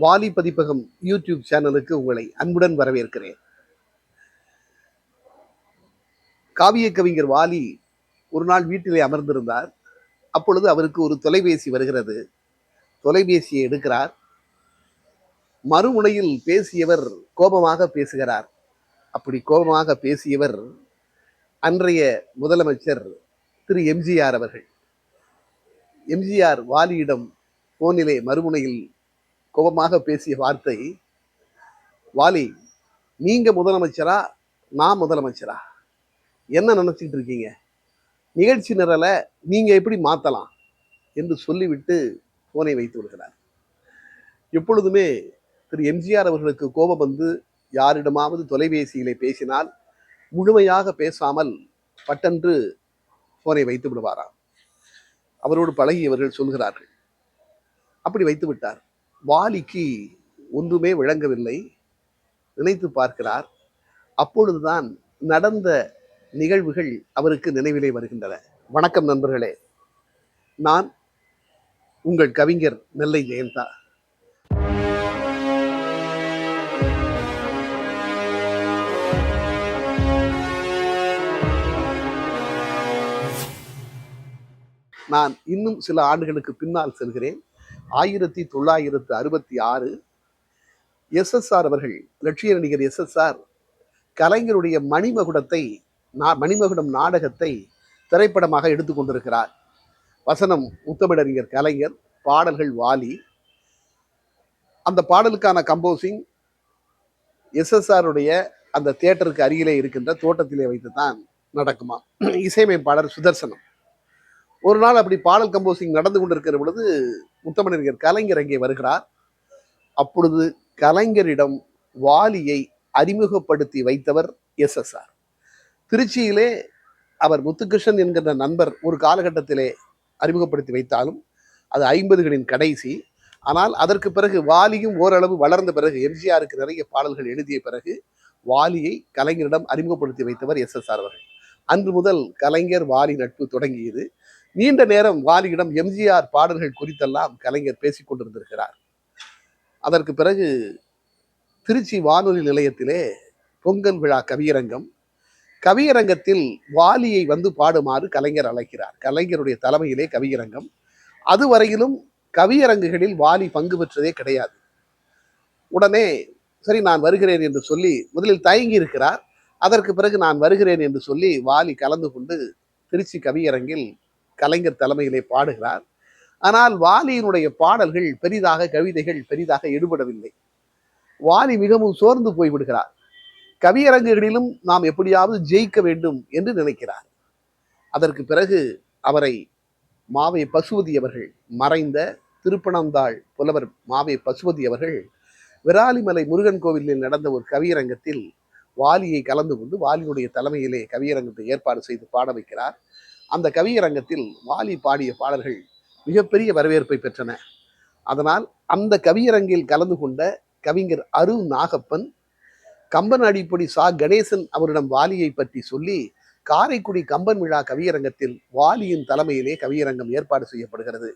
வாலி பதிப்பகம் யூடியூப் சேனலுக்கு உங்களை அன்புடன் வரவேற்கிறேன். காவிய கவிஞர் வாலி ஒரு நாள் வீட்டிலே அமர்ந்திருந்தார். அப்பொழுது அவருக்கு ஒரு தொலைபேசி வருகிறது. தொலைபேசியை எடுக்கிறார். மறுமுனையில் பேசியவர் கோபமாக பேசுகிறார். அப்படி கோபமாக பேசியவர் அன்றைய முதலமைச்சர் திரு எம்ஜிஆர் அவர்கள். எம்ஜிஆர் வாலியிடம் போனிலே மறுமுனையில் கோபமாக பேசிய வார்த்தை வாலி நீங்க முதலமைச்சரா நான் முதலமைச்சரா? என்ன நினச்சிக்கிட்டு இருக்கீங்க? நிகழ்ச்சி நிரலை நீங்க எப்படி மாற்றலாம் என்று சொல்லிவிட்டு போனை வைத்து விடுகிறார். எப்பொழுதுமே திரு. எம்ஜிஆர் அவர்களுக்கு கோபம் வந்து யாரிடமாவது தொலைபேசியிலே பேசினால் முழுமையாக பேசாமல் பட்டென்று போனை வைத்து விடுவாராம். அவரோடு பழகியவர்கள் சொல்கிறார்கள். அப்படி வைத்து விட்டார். வாலிக்கு ஒன்றுமே விளங்கவில்லை. நினைத்து பார்க்கிறார். அப்பொழுதுதான் நடந்த நிகழ்வுகள் அவருக்கு நினைவிலே வருகின்றன. வணக்கம் நண்பர்களே. நான் உங்கள் கவிஞர் நெல்லை ஜெயந்தா. நான் இன்னும் சில ஆண்டுகளுக்கு பின்னால் செல்கிறேன். ஆயிரத்தி தொள்ளாயிரத்து அறுபத்தி ஆறு எஸ்எஸ்ஆர் அவர்கள் லட்சிய நடிகர் எஸ்எஸ்ஆர் கலைஞருடைய மணிமகுடத்தை நா- மணிமகுடம் நாடகத்தை திரைப்படமாக எடுத்துக்கொண்டிருக்கிறார் வசனம் முத்தமிழறிஞர் கலைஞர் பாடல்கள் வாலி. அந்த பாடலுக்கான கம்போசிங் எஸ்எஸ்ஆருடைய அந்த தியேட்டருக்கு அருகிலே இருக்கின்ற தோட்டத்திலே வைத்து தான் நடக்குமா? இசையமைப்பாளர் சுதர்சனம். ஒரு நாள் அப்படி பாடல் கம்போசிங் நடந்து கொண்டிருக்கிற பொழுது முத்தமிழறிஞர் கலைஞர் அங்கே வருகிறார். அப்பொழுது கலைஞரிடம் வாலியை அறிமுகப்படுத்தி வைத்தவர் எஸ் எஸ்ஆர் திருச்சியிலே அவர் முத்துகிருஷ்ணன் என்கின்ற நண்பர் ஒரு காலகட்டத்திலே அறிமுகப்படுத்தி வைத்தாலும் அது ஐம்பதுகளின் கடைசி. ஆனால் அதற்கு பிறகு வாலியும் ஓரளவு வளர்ந்த பிறகு எம்ஜிஆருக்கு நிறைய பாடல்கள் எழுதிய பிறகு வாலியை கலைஞரிடம் அறிமுகப்படுத்தி வைத்தவர் எஸ் எஸ் ஆர் அவர்கள். அன்று முதல் கலைஞர் வாலி நட்பு தொடங்கியது. நீண்ட நேரம் வாலியிடம் எம்ஜிஆர் பாடல்கள் குறித்தெல்லாம் கலைஞர் பேசிக் கொண்டிருந்திருக்கிறார். அதற்கு பிறகு திருச்சி வானொலி நிலையத்திலே பொங்கல் விழா கவியரங்கம். கவியரங்கத்தில் வாலியை வந்து பாடுமாறு கலைஞர் அழைக்கிறார். கலைஞருடைய தலைமையிலே கவியரங்கம். அதுவரையிலும் கவியரங்குகளில் வாலி பங்கு பெற்றதே கிடையாது. உடனே சரி நான் வருகிறேன் என்று சொல்லி முதலில் தயங்கி இருக்கிறார். அதற்கு பிறகு நான் வருகிறேன் என்று சொல்லி வாலி கலந்து கொண்டு திருச்சி கவியரங்கில் கலைஞர் தலைமையிலே பாடுகிறார். ஆனால் வாலியினுடைய பாடல்கள் பெரிதாக கவிதைகள் பெரிதாக எடுபடவில்லை. வாலி மிகவும் சோர்ந்து போய்விடுகிறார். கவியரங்குகளிலும் நாம் எப்படியாவது ஜெயிக்க வேண்டும் என்று நினைக்கிறார். அதற்கு பிறகு அவரை மாவை பசுபதி அவர்கள் மறைந்த திருப்பணந்தாள் புலவர் மாவை பசுபதி அவர்கள் விராலிமலை முருகன் கோவிலில் நடந்த ஒரு கவியரங்கத்தில் வாலியை கலந்து கொண்டு வாலியுடைய தலைமையிலே கவியரங்கத்தை ஏற்பாடு செய்து பாட வைக்கிறார். அந்த கவியரங்கத்தில் வாலி பாடிய பாடல்கள் மிகப்பெரிய வரவேற்பை பெற்றன. அதனால் அந்த கவியரங்கில் கலந்து கொண்ட கவிஞர் அரு நாகப்பன் கம்பன் அடிப்படி சா. கணேசன் அவரிடம் வாலியை பற்றி சொல்லி காரைக்குடி கம்பன் விழா கவியரங்கத்தில் வாலியின் தலைமையிலே கவியரங்கம் ஏற்பாடு செய்யப்படுகிறது.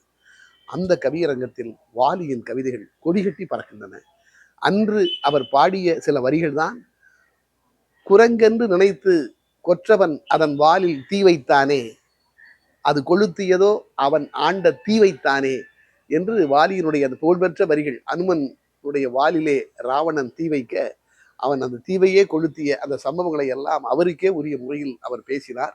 அந்த கவியரங்கத்தில் வாலியின் கவிதைகள் கொடிகட்டி பறக்கின்றன. அன்று அவர் பாடிய சில வரிகள் தான் குரங்கென்று நினைத்து கொற்றவன் அதன் வாலில் தீ வைத்தானே அது கொளுத்தியதோ அவன் ஆண்ட தீவைத்தானே என்று வாலியினுடைய அந்த புகழ்பெற்ற வரிகள் அனுமனுடைய வாலிலே ராவணன் தீ வைக்க அவன் அந்த தீவையே கொளுத்திய அந்த சம்பவங்களை எல்லாம் அவருக்கே உரிய முறையில் அவர் பேசினார்.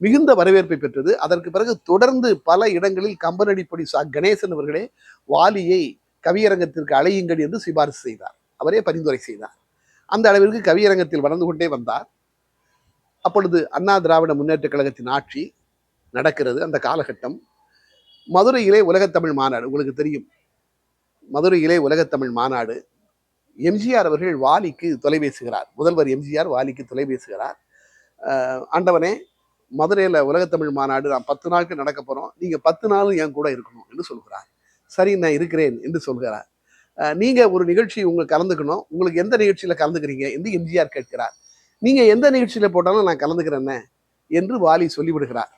மிகுந்த வரவேற்பை பெற்றது. அதற்கு பிறகு தொடர்ந்து பல இடங்களில் கம்பனடிப்படி சா கணேசன் அவர்களே வாலியை கவியரங்கத்திற்கு அழையுங்கள் என்று சிபாரிசு செய்தார். அவரே பரிந்துரை செய்தார். அந்த அளவிற்கு கவியரங்கத்தில் வளர்ந்து கொண்டே வந்தார். அப்பொழுது அண்ணா திராவிட முன்னேற்றக் கழகத்தின் ஆட்சி நடக்கிறது அந்த காலகட்டம். மதுரையிலே உலகத்தமிழ் மாநாடு உங்களுக்கு தெரியும். மதுரையிலே உலகத்தமிழ் மாநாடு. எம்ஜிஆர் அவர்கள் வாலிக்கு தொலைபேசுகிறார். முதல்வர் எம்ஜிஆர் வாலிக்கு தொலைபேசுகிறார். ஆண்டவனே மதுரையில் உலகத்தமிழ் மாநாடு நான் பத்து நாளுக்கு நடக்க போகிறோம் நீங்கள் பத்து நாளும் என் கூட இருக்கணும் என்று சொல்கிறார். சரி நான் இருக்கிறேன் என்று சொல்கிறார். நீங்கள் ஒரு நிகழ்ச்சி உங்களுக்கு கலந்துக்கணும். உங்களுக்கு எந்த நிகழ்ச்சியில் கலந்துக்கிறீங்க என்று எம்ஜிஆர் கேட்கிறார். நீங்கள் எந்த நிகழ்ச்சியில் போட்டாலும் நான் கலந்துக்கிறேன்னு என்று வாலி சொல்லிவிடுகிறார்.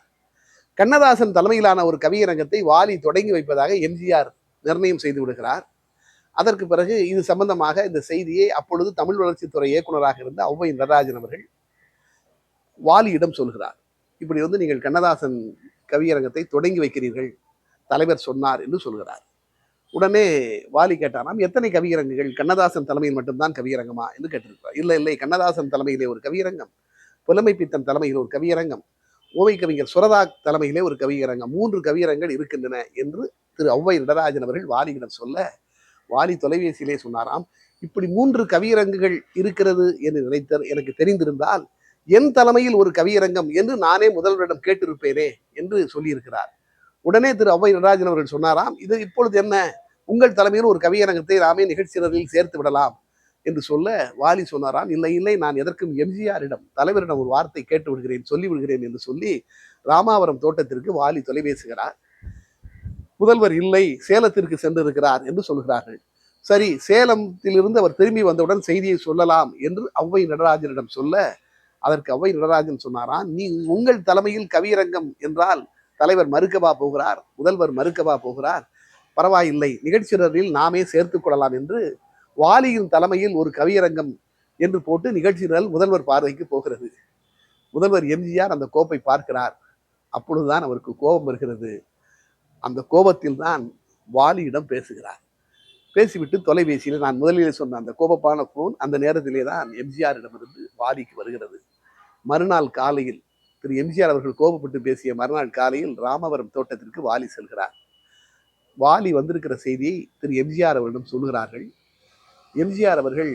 கண்ணதாசன் தலைமையிலான ஒரு கவியரங்கத்தை வாலி தொடங்கி வைப்பதாக எம்ஜிஆர் நிர்ணயம் செய்து விடுகிறார். அதற்கு பிறகு இது சம்பந்தமாக இந்த செய்தியை அப்பொழுது தமிழ் வளர்ச்சித்துறை இயக்குனராக இருந்த ஔவை நடராஜன் அவர்கள் வாலியிடம் சொல்கிறார். இப்படி வந்து நீங்கள் கண்ணதாசன் கவியரங்கத்தை தொடங்கி வைக்கிறீர்கள் தலைவர் சொன்னார் என்று சொல்கிறார். உடனே வாலி கேட்டாராம் எத்தனை கவியரங்குகள்? கண்ணதாசன் தலைமையில் மட்டும்தான் கவியரங்கமா? என்று கேட்டிருக்கிறார். இல்லை இல்லை கண்ணதாசன் தலைமையிலே ஒரு கவியரங்கம் புலமை பித்தன் தலைமையில் ஒரு கவியரங்கம் ஓவை கவிஞர் சுரதா தலைமையிலே ஒரு கவியரங்கம் மூன்று கவியரங்கள் இருக்கின்றன என்று திரு ஔவை நடராஜன் அவர்கள் வாலியிடம் சொல்ல வாலி தொலைபேசியிலே சொன்னாராம் இப்படி மூன்று கவியரங்குகள் இருக்கிறது என்று நினைத்த எனக்கு தெரிந்திருந்தால் என் தலைமையில் ஒரு கவியரங்கம் என்று நானே முதல்வரிடம் கேட்டிருப்பேனே என்று சொல்லியிருக்கிறார். உடனே திரு ஔவை நடராஜன் அவர்கள் சொன்னாராம் இது இப்பொழுது என்ன? உங்கள் தலைமையில் ஒரு கவியரங்கத்தை நாமே நிகழ்ச்சியினரில் சேர்த்து விடலாம். என்று சொல்ல வாலி சொன்னாராம் இல்லை இல்லை நான் எதற்கும் எம்ஜிஆரிடம் தலைவரிடம் ஒரு வார்த்தை கேட்டு விடுகிறேன் சொல்லி விடுகிறேன் என்று சொல்லி ராமாவரம் தோட்டத்திற்கு வாலி தொலைபேசுகிறார் முதல்வர் இல்லை சேலத்திற்கு சென்றிருக்கிறார் என்று சொல்கிறார்கள். சரி சேலத்திலிருந்து அவர் திரும்பி வந்தவுடன் செய்தியை சொல்லலாம் என்று ஔவை நடராஜனிடம் சொல்ல அதற்கு ஔவை நடராஜன் சொன்னாராம் நீ உங்கள் தலைமையில் கவியரங்கம் என்றால் தலைவர் மறுக்கவா போகிறார்? முதல்வர் மறுக்கவா போகிறார்? பரவாயில்லை நிகழ்ச்சியினரில் நாமே சேர்த்துக் கொள்ளலாம் என்று வாலியின் தலைமையில் ஒரு கவியரங்கம் என்று போட்டு நிகழ்ச்சியினர் முதல்வர் பார்வைக்கு போகிறது. முதல்வர் எம்ஜிஆர் அந்த கோப்பை பார்க்கிறார். அப்பொழுதுதான் அவருக்கு கோபம் வருகிறது. அந்த கோபத்தில் தான் வாலியிடம் பேசுகிறார். பேசிவிட்டு தொலைபேசியில் நான் முதலில் சொன்ன அந்த கோபப்பான ஃபோன் அந்த நேரத்திலே தான் எம்ஜிஆரிடமிருந்து வாலிக்கு வருகிறது. மறுநாள் காலையில் திரு எம்ஜிஆர் அவர்கள் கோபப்பட்டு பேசிய மறுநாள் காலையில் ராமவரம் தோட்டத்திற்கு வாலி செல்கிறார். வாலி வந்திருக்கிற செய்தியை திரு எம்ஜிஆர் அவரிடம் சொல்கிறார்கள் எம்ஜிஆர் அவர்கள்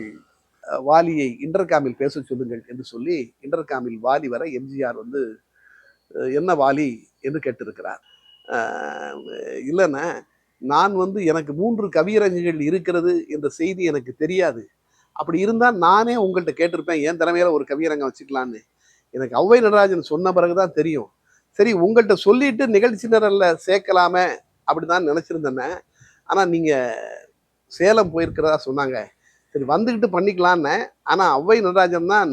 வாலியை இன்டர்காமில் பேச சொல்லுங்கள் என்று சொல்லி இன்டர்காமில் வாலி வர எம்ஜிஆர் வந்து என்ன வாலி என்று கேட்டிருக்கிறார். இல்லைன்னா இல்லைண்ணே நான் வந்து எனக்கு மூன்று கவியரங்குகள் இருக்கிறது என்ற செய்தி எனக்கு தெரியாது. அப்படி இருந்தால் நானே உங்கள்கிட்ட கேட்டிருப்பேன் என் திறமையில ஒரு கவியரங்கம் வச்சுக்கலான்னு எனக்கு ஔவை நடராஜன் சொன்ன பிறகுதான் தெரியும். சரி உங்கள்கிட்ட சொல்லிட்டு நிகழ்ச்சி நிரல்ல சேர்க்கலாமே அப்படிதான் நினச்சிருந்தேன்னே ஆனால் நீங்கள் சேலம் போயிருக்கிறதா சொன்னாங்க. சரி வந்துக்கிட்டு பண்ணிக்கலான்னு ஆனால் அவ்வை நடராஜன் தான்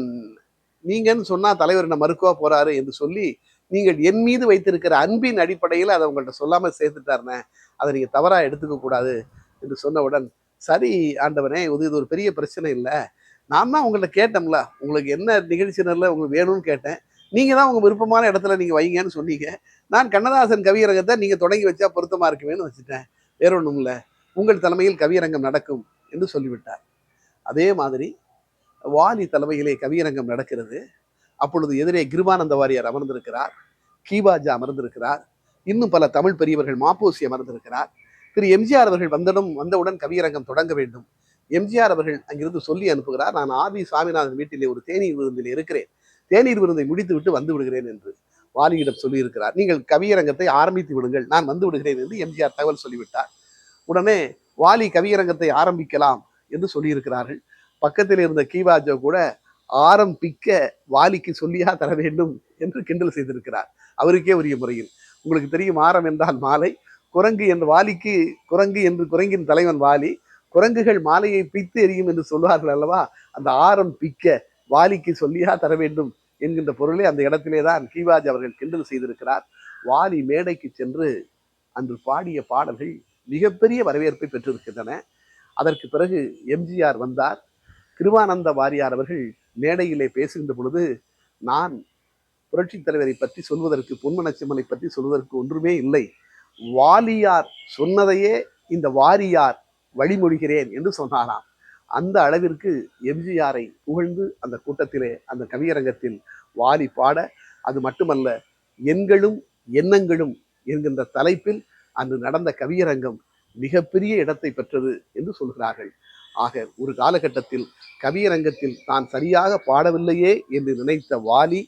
நீங்கன்னு சொன்னால் தலைவர் என்ன மறுக்கவா போகிறாரு என்று சொல்லி நீங்கள் என் மீது வைத்திருக்கிற அன்பின் அடிப்படையில் அதை உங்கள்கிட்ட சொல்லாமல் சேர்த்துட்டாருண்ணே அதை நீங்கள் தவறாக எடுத்துக்க கூடாது என்று சொன்னவுடன் சரி ஆண்டவனே இது இது ஒரு பெரிய பிரச்சனை இல்லை. நான் தான் உங்கள்ட்ட கேட்டோம்ல உங்களுக்கு என்ன நிகழ்ச்சினரில் உங்களுக்கு வேணும்னு கேட்டேன். நீங்கள் தான் உங்கள் விருப்பமான இடத்துல நீங்கள் வைங்கன்னு சொன்னீங்க. நான் கண்ணதாசன் கவியரகத்தை நீங்கள் தொடங்கி வச்சா பொருத்தமாக இருக்குமேனு வச்சுட்டேன். வேற ஒன்றும் இல்லை. உங்கள் தலைமையில் கவியரங்கம் நடக்கும் என்று சொல்லிவிட்டார். அதே மாதிரி வாலி தலைமையிலே கவியரங்கம் நடக்கிறது. அப்பொழுது எதிரே கிருபானந்த வாரியார் அமர்ந்திருக்கிறார். கீபாஜா அமர்ந்திருக்கிறார். இன்னும் பல தமிழ் பெரியவர்கள் மாப்போசி அமர்ந்திருக்கிறார். திரு எம்ஜிஆர் அவர்கள் வந்ததும் வந்தவுடன் கவியரங்கம் தொடங்க வேண்டும். எம்ஜிஆர் அவர்கள் அங்கிருந்து சொல்லி அனுப்புகிறார் நான் ஆதி சாமிநாதன் வீட்டிலே ஒரு தேநீர் விருந்தில் இருக்கிறேன். தேநீர் விருந்தை முடித்து விட்டு வந்து விடுகிறேன் என்று வாலியிடம் சொல்லியிருக்கிறார். நீங்கள் கவியரங்கத்தை ஆரம்பித்து விடுங்கள். நான் வந்து விடுகிறேன் என்று எம்ஜிஆர் தகவல் சொல்லிவிட்டார். உடனே வாலி கவியரங்கத்தை ஆரம்பிக்கலாம் என்று சொல்லியிருக்கிறார்கள். பக்கத்தில் இருந்த கீவாஜோ கூட ஆரம்பிக்க வாலிக்கு சொல்லியா தர வேண்டும் என்று கிண்டல் செய்திருக்கிறார். அவருக்கே உரிய முறையில். உங்களுக்கு தெரியும் ஆரம் என்றால் மாலை. குரங்கு என்று வாலிக்கு குரங்கு என்று குரங்கின் தலைவன் வாலி. குரங்குகள் மாலையை பித்து எரியும் என்று சொல்வார்கள் அல்லவா? அந்த ஆரம் பிக்க வாலிக்கு சொல்லியா தர வேண்டும் என்கின்ற பொருளை அந்த இடத்திலே தான் கீவாஜ் அவர்கள் கிண்டல் செய்திருக்கிறார். வாலி மேடைக்கு சென்று அன்று பாடிய பாடல்கள் மிகப்பெரிய வரவேற்பை பெற்றிருக்கின்றன. அதற்கு பிறகு எம்ஜிஆர் வந்தார். கிருவானந்த வாரியார் அவர்கள் மேடையிலே பேசுகின்ற பொழுது நான் புரட்சித் தலைவரை பற்றி சொல்வதற்கு பொன்மனச்சிம்மனை பற்றி சொல்வதற்கு ஒன்றுமே இல்லை. வாலியார் சொன்னதையே இந்த வாரியார் வழிமொழிகிறேன் என்று சொன்னாராம். அந்த அளவிற்கு எம்ஜிஆரை புகழ்ந்து அந்த கூட்டத்திலே அந்த கவியரங்கத்தில் வாலி பாட அது மட்டுமல்ல எண்களும் எண்ணங்களும் என்கின்ற தலைப்பில் அன்று நடந்த கவியரங்கம் மிகப்பெரிய இடத்தை பெற்றது என்று சொல்கிறார்கள். ஆக ஒரு காலகட்டத்தில் கவியரங்கத்தில் தான் சரியாக பாடவில்லையே என்று நினைத்த வாலி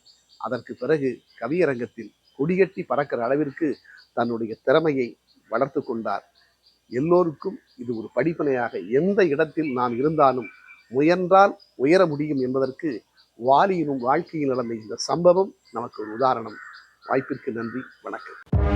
அதற்கு பிறகு கவியரங்கத்தில் கொடிகட்டி பறக்கிற அளவிற்கு தன்னுடைய திறமையை வளர்த்து கொண்டார். எல்லோருக்கும் இது ஒரு படிப்பனையாக எந்த இடத்தில் நாம் இருந்தாலும் முயன்றால் உயர முடியும் என்பதற்கு வாலியினும் வாழ்க்கையில் நடந்த இந்த சம்பவம் நமக்கு ஒரு உதாரணம். வாய்ப்பிற்கு நன்றி வணக்கம்.